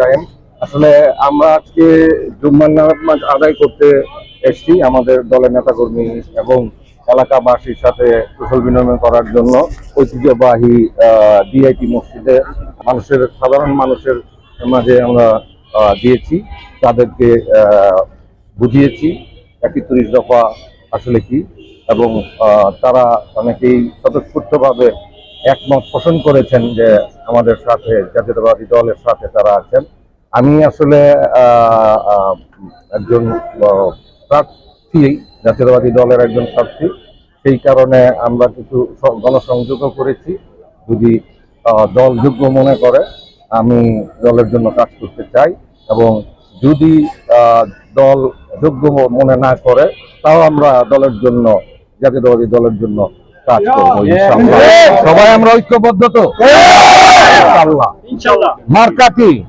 রাহিম আসলে আমরা আজকে জুম্মার নামাজ আদায় করতে এসেছি আমাদের দলের নেতাকর্মী এবং এলাকাবাসীর সাথে কুশল বিনিময় করার জন্য ঐতিহ্যবাহী ডিআইটি মসজিদে মানুষের, সাধারণ মানুষের মাঝে আমরা দিয়েছি, তাদেরকে বুঝিয়েছি, একত্রিশ দফা আসলে কি এবং তারা অনেকেই স্বতঃস্ফূর্তভাবে একমত পোষণ করেছেন যে আমাদের সাথে জাতীয়তাবাদী দলের সাথে তারা আছেন। আমি আসলে একজন প্রার্থী জাতীয়তাবাদী দলের একজন প্রার্থী। সেই কারণে আমরা কিছু গণসংযোগও করেছি। যদি দল যোগ্য মনে করে আমি দলের জন্য কাজ করতে চাই এবং যদি দল যোগ্য মনে না করে তাও আমরা দলের জন্য জাতীয়তাবাদী দলের জন্য কাজ করব সবাই আমরা ঐক্যবদ্ধ তো? ইনশাআল্লাহ। ইনশাআল্লাহ। মার্কা কি?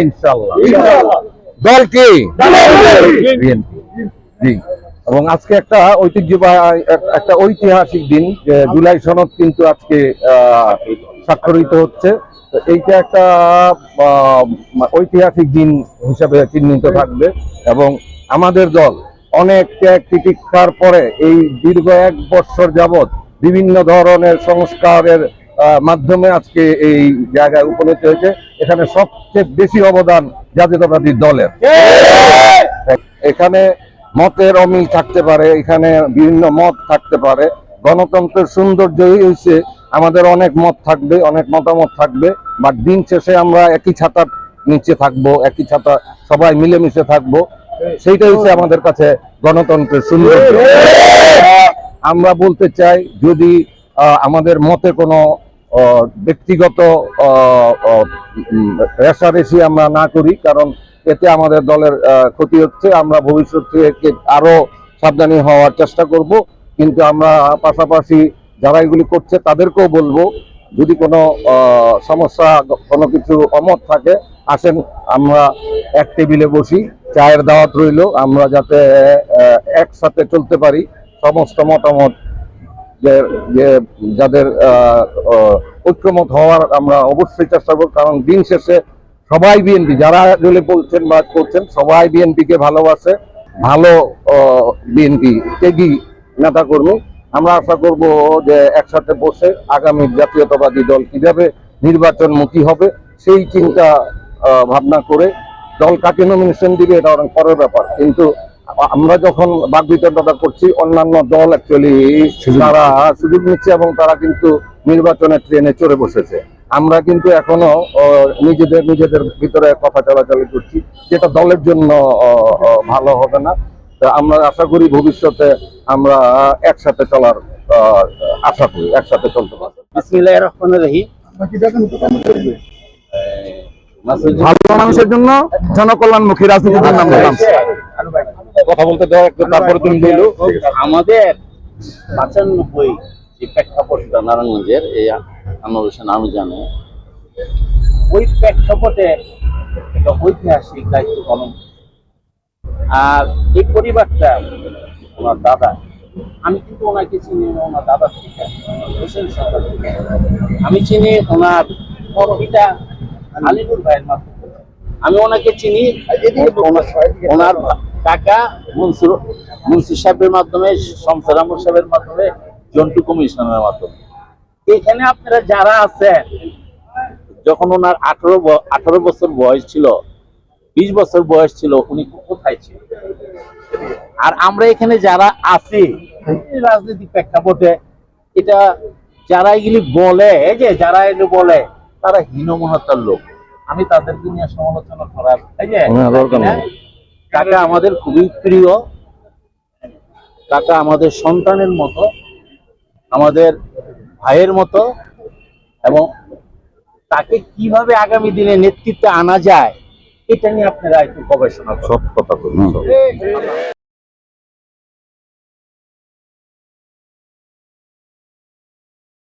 ইনশাআল্লাহ। দল কি? বিএনপি। জি। এবং আজকে একটা ঐতিহ্যবাহী এক- একটা ঐতিহাসিক দিন জুলাই সনদ কিন্তু আজকে স্বাক্ষরিত হচ্ছে। তো এইটা একটা আহ, ঐতিহাসিক দিন হিসাবে চিহ্নিত থাকবে। এবং আমাদের দল অনেক ত্যাগ তিতিক্ষার পরে এই দীর্ঘ এক বছর যাবৎ বিভিন্ন ধরনের সংস্কারের মাধ্যমে আজকে এই জায়গায় উপনীত হয়েছে। এখানে সবচেয়ে বেশি অবদান জাতীয়তাবাদী দলের। এখানে মতের অমিল থাকতে পারে, এখানে বিভিন্ন মত থাকতে পারে। গণতন্ত্রের সৌন্দর্যই হয়েছে আমাদের অনেক মত থাকবে, অনেক মতামত থাকবে বাট দিন শেষে আমরা একই ছাতার নিচে থাকব, একই ছাতা, সবাই মিলেমিশে থাকব। সেইটাই হচ্ছে আমাদের কাছে গণতন্ত্রের সৌন্দর্য। আমরা বলতে চাই, যদি আমাদের মতে কোনো ব্যক্তিগত রেষারেষি আমরা না করি, কারণ এতে আমাদের দলের ক্ষতি হচ্ছে। আমরা ভবিষ্যৎ থেকে আরও সাবধানী হওয়ার চেষ্টা করব। কিন্তু আমরা পাশাপাশি যারা এগুলি করছে, তাদেরকেও বলব, যদি কোনো সমস্যা, কোনো কিছু অমত থাকে, আসেন, আমরা এক টেবিলে বসি, চায়ের দাওয়াত রইল, আমরা যাতে একসাথে চলতে পারি, সমস্ত মতামত যে যাদের ঐক্যমত হওয়ার আমরা অবশ্যই চেষ্টা করব, কারণ দিন শেষে সবাই বিএনপি, যারা দলে বলছেন বা করছেন, সবাই বিএনপিকে ভালোবাসে, ভালো বিএনপি ত্যাগী নেতা কর্মী আমরা আশা করব যে একসাথে বসে আগামী জাতীয়তাবাদী দল কীভাবে নির্বাচনমুখী হবে, সেই চিন্তা ভাবনা করে দল কাকে নমিনেশন দিবে এটা অনেক পরের ব্যাপার। কিন্তু আমরা যখন বাকবিতণ্ডতা করছি অন্যান্য দল অ্যাকচুয়ালি তারা সুযোগ নিচ্ছে এবং তারা কিন্তু নির্বাচনের ট্রেনে চড়ে বসেছে। আমরা কিন্তু এখনও আহ, নিজেদের নিজেদের ভিতরে কথা চলাচলি করছি যেটা দলের জন্য ভালো হবে না। আমরা আশা করি ভবিষ্যতে আমরা একসাথে চলার আহ, আশা করি একসাথে চলতে পারব। বিসমিল্লাহির রহমানির রহিম। ভালো মানুষের জন্য জনকল্যাণমুখী রাজনীতির নাম কথা বলতে দেওয়া একটু তারপরে তুমি বলল। আমাদের যে প্রেক্ষাপটটা নারায়ণগঞ্জের এই আনোয়ার হোসেন আমি জানি ওই প্রেক্ষাপটে একটা ঐতিহাসিক দায়িত্ব পালন আর এই পরিবারটা ওনার দাদা আমি কিন্তু ওনাকে চিনি ওনার দাদা থেকে হোসেন সরকার থেকে। আমি চিনি ওনার পিতা আলিনুর ভাইয়ের মাধ্যমে। আমি ওনাকে চিনি ওনার- কাকা মনসুর মনসুর সাহেবের মাধ্যমে, শমসের আহমদ সাহেবের মাধ্যমে, জন্টু কমিশনের মাধ্যমে। এখানে আপনারা যারা আছেন, যখন ওনার আঠারো আঠারো বছর বয়স ছিল, বিশ বছর বয়স ছিল, উনি কোথায় ছিল আর আমরা এখানে যারা আছি রাজনৈতিক প্রেক্ষাপটে, এটা যারা এগুলি বলে যে যারা এগুলি বলে, তারা হীনমহতার লোক। আমি তাদেরকে নিয়ে সমালোচনা করার এই যে। কাকা আমাদের খুবই প্রিয়। কাকা আমাদের সন্তানের মতো আমাদের ভাইয়ের মতো এবং তাকে কীভাবে আগামী দিনে নেতৃত্বে আনা যায় এটা নিয়ে আপনারা একটু গবেষণা সব কথা বলি